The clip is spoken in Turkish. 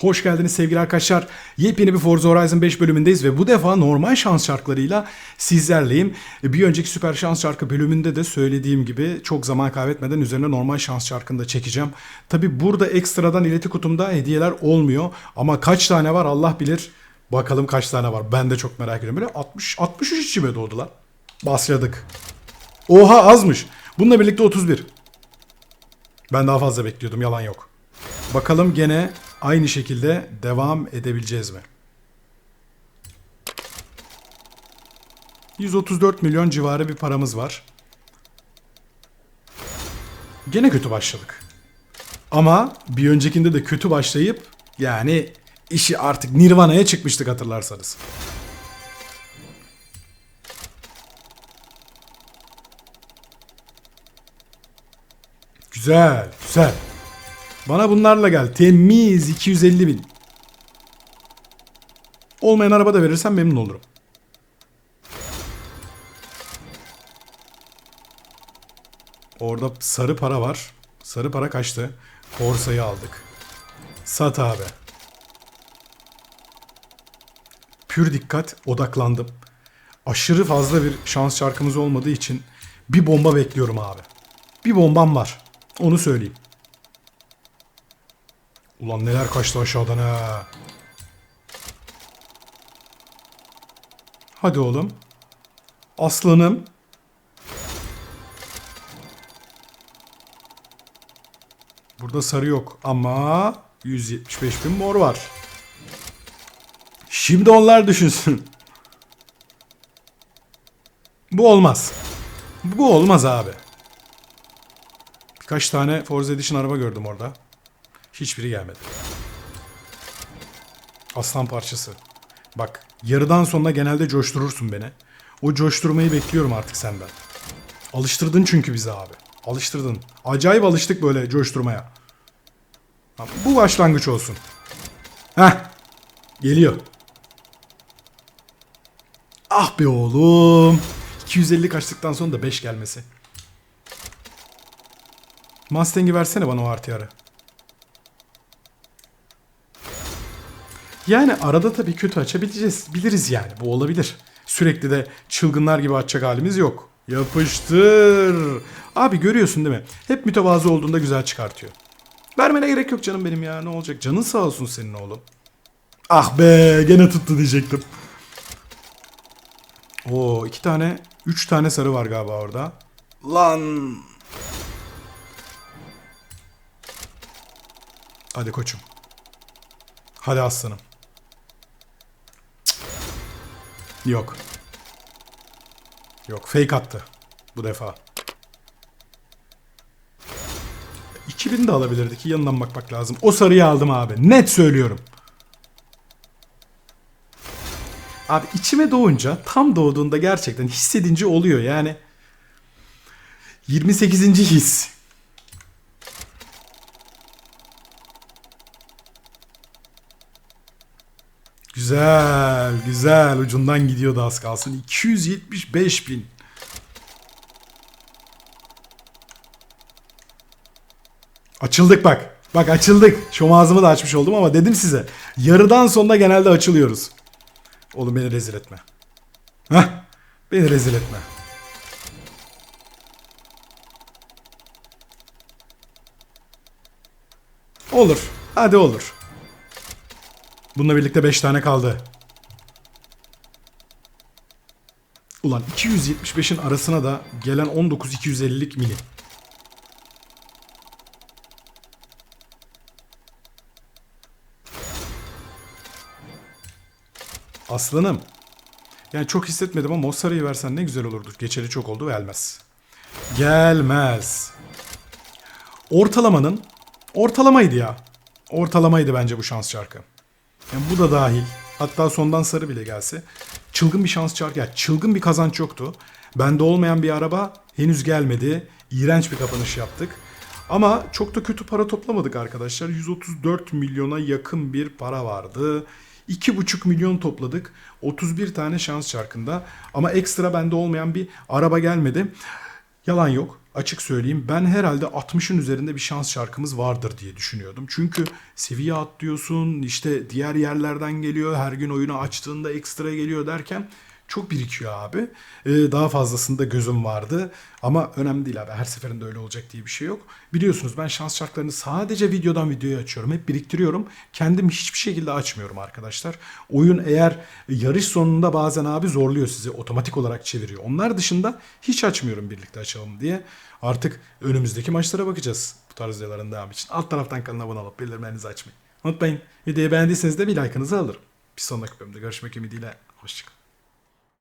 Hoş geldiniz sevgili arkadaşlar. Yepyeni bir Forza Horizon 5 bölümündeyiz ve bu defa normal şans şarkılarıyla sizlerleyim. Bir önceki süper şans şarkı bölümünde de söylediğim gibi çok zaman kaybetmeden üzerine normal şans şarkını da çekeceğim. Tabi burada ekstradan ileti kutumda hediyeler olmuyor ama kaç tane var Allah bilir. Bakalım kaç tane var. Ben de çok merak ediyorum. Böyle 60 63 içime doğdular. Başladık. Oha azmış. Bununla birlikte 31. Ben daha fazla bekliyordum yalan yok. Bakalım gene aynı şekilde devam edebileceğiz mi? 134 milyon civarı bir paramız var. Gene kötü başladık. Ama bir öncekinde de kötü başlayıp yani işi artık Nirvana'ya çıkmıştık hatırlarsanız. Güzel, güzel. Bana bunlarla gel. Temiz 250 bin. Olmayan araba da verirsen memnun olurum. Orada sarı para var. Sarı para kaçtı? Corsa'yı aldık. Sat abi. Pür dikkat odaklandım. Aşırı fazla bir şans şarkımız olmadığı için bir bomba bekliyorum abi. Bir bombam var. Onu söyleyeyim. Ulan neler kaçtı aşağıdan ha. Hadi oğlum. Aslanım. Burada sarı yok ama 175 bin mor var. Şimdi onlar düşünsün. Bu olmaz. Bu olmaz abi. Birkaç tane Forza Edition araba gördüm orada. Hiçbiri gelmedi. Aslan parçası. Bak yarıdan sonra genelde coşturursun beni. O coşturmayı bekliyorum artık senden. Alıştırdın çünkü bizi abi. Alıştırdın. Acayip alıştık böyle coşturmaya. Bu başlangıç olsun. Heh. Geliyor. Ah be oğlum. 250 kaçtıktan sonra da 5 gelmesi. Mustang'i versene bana o RTR'ı. Yani arada tabii kötü açabileceğiz. Biliriz yani. Bu olabilir. Sürekli de çılgınlar gibi açacak halimiz yok. Yapıştır. Abi görüyorsun değil mi? Hep mütevazı olduğunda güzel çıkartıyor. Vermene gerek yok canım benim ya. Ne olacak? Canın sağ olsun senin oğlum. Ah be gene tuttu diyecektim. Oo iki tane, üç tane sarı var galiba orada. Lan. Hadi koçum. Hadi aslanım. Yok. Yok fake attı. Bu defa. 2000 de alabilirdi ki yanından bakmak lazım. O sarıyı aldım abi. Net söylüyorum. Abi içime doğunca tam doğduğunda gerçekten hissedince oluyor yani. 28. his. Güzel, güzel. Ucundan gidiyordu az kalsın. 275 bin. Açıldık bak. Bak açıldık. Şu ağzımı da açmış oldum ama dedim size. Yarıdan sonra genelde açılıyoruz. Oğlum beni rezil etme. Heh. Beni rezil etme. Olur. Hadi olur. Bununla birlikte 5 tane kaldı. Ulan 275'in arasına da gelen 19-250'lik mini. Aslanım. Yani çok hissetmedim ama o sarıyı versen ne güzel olurdu. Geçeli çok oldu gelmez. Gelmez. Ortalamanın ortalamaydı ya. Ortalamaydı bence bu şans şarkı. Yani bu da dahil. Hatta sondan sarı bile gelse. Çılgın bir şans şarkı. Yani çılgın bir kazanç yoktu. Bende olmayan bir araba henüz gelmedi. İğrenç bir kapanış yaptık. Ama çok da kötü para toplamadık arkadaşlar. 134 milyona yakın bir para vardı. 2,5 milyon topladık. 31 tane şans çarkında. Ama ekstra bende olmayan bir araba gelmedi. Yalan yok. Açık söyleyeyim ben herhalde 60'ın üzerinde bir şans şarkımız vardır diye düşünüyordum. Çünkü seviye atlıyorsun işte diğer yerlerden geliyor her gün oyunu açtığında ekstra geliyor derken çok birikiyor abi. Ee, daha fazlasında gözüm vardı ama önemli değil abi her seferinde öyle olacak diye bir şey yok. Biliyorsunuz ben şans şarkılarını sadece videodan videoya açıyorum hep biriktiriyorum. Kendim hiçbir şekilde açmıyorum arkadaşlar. Oyun eğer yarış sonunda bazen abi zorluyor sizi otomatik olarak çeviriyor. Onlar dışında hiç açmıyorum birlikte açalım diye. Artık önümüzdeki maçlara bakacağız bu tarz videoların devamı için. Alt taraftan kanala abone olup bildirimlerinizi açmayı unutmayın. Videoyu beğendiyseniz de bir like'ınızı alırım. Bir sonraki bölümde görüşmek ümidiyle. Hoşçakalın.